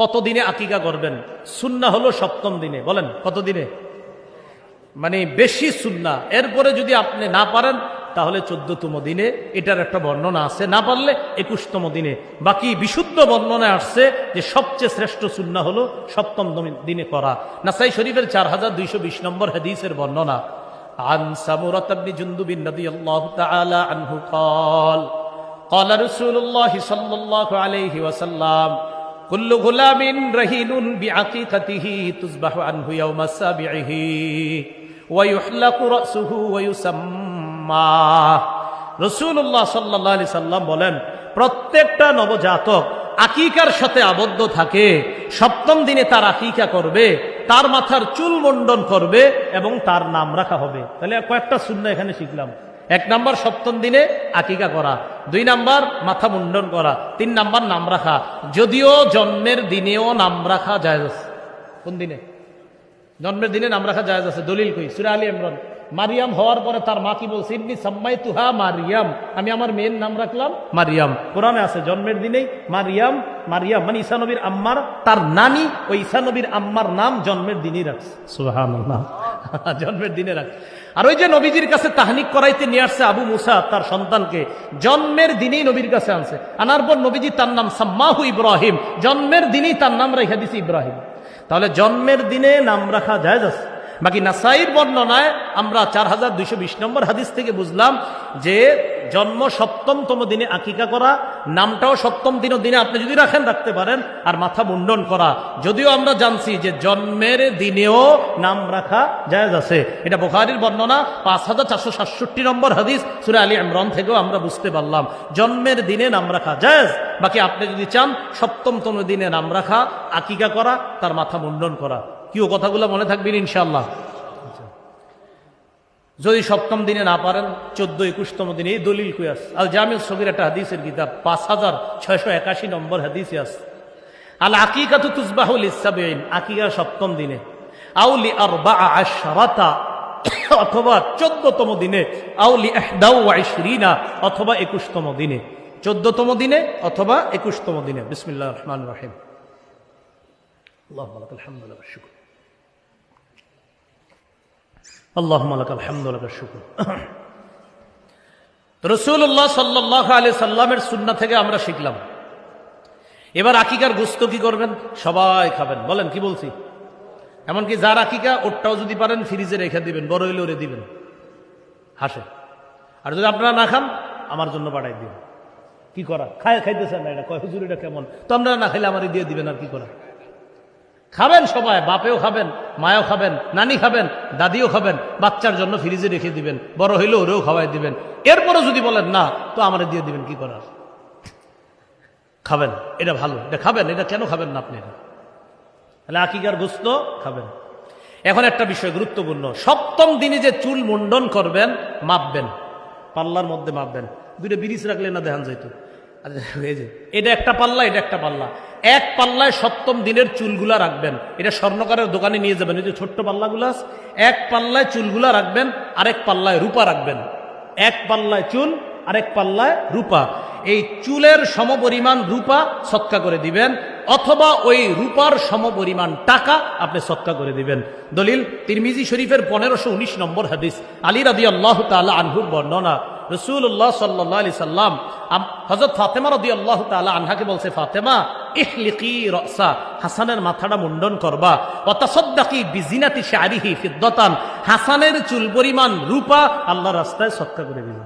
কত দিনে আকিকা করবেন সুন্না হলো সপ্তম দিনে বলেন কত দিনে মানে বেশি সুন্না এরপরে যদি আপনি না পারেন তাহলে চোদ্দতম দিনে এটার একটা বর্ণনা আছে না পারলে একুশতম দিনে বাকি বিশুদ্ধ বর্ণনায় আসছে যে সবচেয়ে শ্রেষ্ঠ সুন্না হলো সপ্তম দমি- দিনে করা নাসাই শরীফের চার হাজার দুইশো বিশ নম্বর হাদিসের বর্ণনা عن سمرة بن جندب رضي الله تعالى عنه قال قال رسول الله صلى الله عليه وسلم কুল্লু গুলামিন রহিনুন বিআকিকাতিহি তুসবাহু আনহু ইয়াউমা সাবিহি ওয়া ইউহলাকু রাসুহু ওয়া ইউসাম্মা রাসূলুল্লাহ সাল্লাল্লাহু আলাইহি সাল্লাম বলেন, প্রত্যেকটা নবজাতক আকিকার সাথে আবদ্ধ থাকে, সপ্তম দিনে তার আকিকা করবে, তার মাথার চুল মন্ডন করবে এবং তার নাম রাখা হবে। তাহলে কয়েকটা শূন্য এখানে শিখলাম। এক নাম্বার সপ্তম দিনে আকিকা করা, দুই নাম্বার মাথা মুন্ডন করা, তিন নাম্বার নাম রাখা, যদিও জন্মের দিনেও নাম রাখা যায় কোন দিনে? জন্মের দিনে নাম রাখা যায় আছে। দলিল কই? সুরা আলী ইমরান। মারিয়াম হওয়ার পরে তার মা কি বলছে, ইবনি সাম্মাই তুহা মারিয়াম। আমি আমার মেয়ের নাম রাখলাম মারিয়াম। কোরআনে আছে, জন্মের দিনেই মারিয়াম মারিয়াম মানে ঈশানবীর আম্মার, তার নানি ওই ঈসা নবীর আম্মার নাম জন্মের দিনই রাখছে। সুবহানাল্লাহ। জন্মের দিনে রাখ আর ওই যে নবীজির কাছে তাহনিক করাইতে নিয়ে আসছে আবু মুসা, তার সন্তানকে, জন্মের দিনেই নবীর কাছে আনছে। আনার পর নবীজি তার নাম সাম্মাহু ইব্রাহিম, জন্মের দিনেই তার নাম রেখে দিছে ইব্রাহিম। তাহলে জন্মের দিনে নাম রাখা যায় আছে? বাকি নাসাইর বর্ণনায় আমরা চার হাজার দুইশো বিশ নম্বর হাদিস থেকে বুঝলাম যে জন্ম সপ্তমতম দিনে আকিকা করা, নামটাও সপ্তম দিন দিনে আপনি যদি রাখেন রাখতে পারেন, আর মাথা মুন্ডন করা। যদিও আমরা জানছি যে জন্মের দিনেও নাম রাখা জায়েজ আছে। এটা বোখারির বর্ণনা, পাঁচ হাজার চারশো সাতষট্টি নম্বর হাদিস সুরে আলী ইমরান থেকেও আমরা বুঝতে পারলাম। জন্মের দিনে নাম রাখা জায়েজ। বাকি আপনি যদি চান সপ্তমতম দিনে নাম রাখা, আকিকা করা, তার মাথা মুন্ডন করা। কি ও কথাগুলো মনে থাকবেন ইনশাল্লাহ যদি সপ্তম দিনে না পারেন, চোদ্দ একুশতম দিনে এই দলিল কুয়াস আল জামিল সগির একটা হাদিসের কিতাব, পাঁচ হাজার ছয়শো একাশি নম্বর হাদিসে আছে। আল আকিকা তো তুজবাহুল ইসাবেন আকিকা সপ্তম দিনে। আউলি আর বা আশরাতা, অথবা চোদ্দতম দিনে আউলি এহদাউ আইশরিনা অথবা একুশতম দিনে। চোদ্দতম দিনে অথবা একুশতম দিনে। বিসমিল্লাহ রহমান রাহিম। আল্লাহ আলহামদুলিল্লাহ, শুক্র। আল্লাহ আলহামদুলিল্লাহ শুক্র। রসুল্লাহ সাল্লাহ আলি সাল্লামের সুন্না থেকে আমরা শিখলাম। এবার আকিকার গুস্ত কি করবেন? সবাই খাবেন। বলেন, কি বলছি? এমনকি যার আকিকা, ওরটাও যদি পারেন, ফ্রিজে রেখে দিবেন, বড় হইলে ওরে দিবেন। হাসে। আর যদি আপনারা না খান, আমার জন্য পাঠাই দিবেন। কি করা? খায় খাইতেছেন না এটা কয়, হুজুর, এটা কেমন? তো আপনারা না খাইলে আমারই দিয়ে দিবেন আর কি করা? খাবেন সবাই, বাপেও খাবেন, মায়ও খাবেন, নানি খাবেন, দাদিও খাবেন, বাচ্চার জন্য ফ্রিজে রেখে দিবেন, বড় হইলে ওরেও খাওয়াই দিবেন। এরপরও যদি বলেন, না, তো আমারে দিয়ে দিবেন, কি করার? খাবেন, এটা ভালো। এটা খাবেন, এটা কেন খাবেন না আপনি? তাহলে আকিকার গোস্ত, খাবেন। এখন একটা বিষয় গুরুত্বপূর্ণ। সপ্তম দিনে যে চুল মুন্ডন করবেন, মাপবেন। পাল্লার মধ্যে মাপবেন। দুইটা ব্রিজ রাখলে না দেখান যাইতো? এটা একটা পাল্লা, এটা একটা পাল্লা। এক পাল্লায় সপ্তম দিনের চুলগুলা রাখবেন। এটা স্বর্ণকারের দোকানে নিয়ে যাবেন। এই যে ছোট্ট পাল্লাগুলো এক পাল্লায় চুলগুলা রাখবেন, আরেক পাল্লায় রূপা রাখবেন। এক পাল্লায় চুল, আরেক পাল্লায় রূপা। এই চুলের সমপরিমাণ রূপা সৎকা করে দিবেন, অথবা ওই রূপার সমপরিমাণ টাকা আপনি সৎকা করে দিবেন। দলিল, তিরমিজি শরীফের পনেরোশো উনিশ নম্বর হাদিস। আলী রাদি আল্লাহ তালা আনহুর বর্ণনা রসুল্লাহ সাল্লাহ আলি সাল্লাম হজরত ফাতেমা রদি আল্লাহ তালা আনহাকে বলছে, ফাতেমা ইহলিকি রসা হাসানের মাথাটা মুন্ডন করবা। অতাসদ্দাকি বিজিনাতি শারিহি ফিদ্দতান, হাসানের চুল পরিমাণ রূপা আল্লাহ রাস্তায় সৎকা করে দিবা।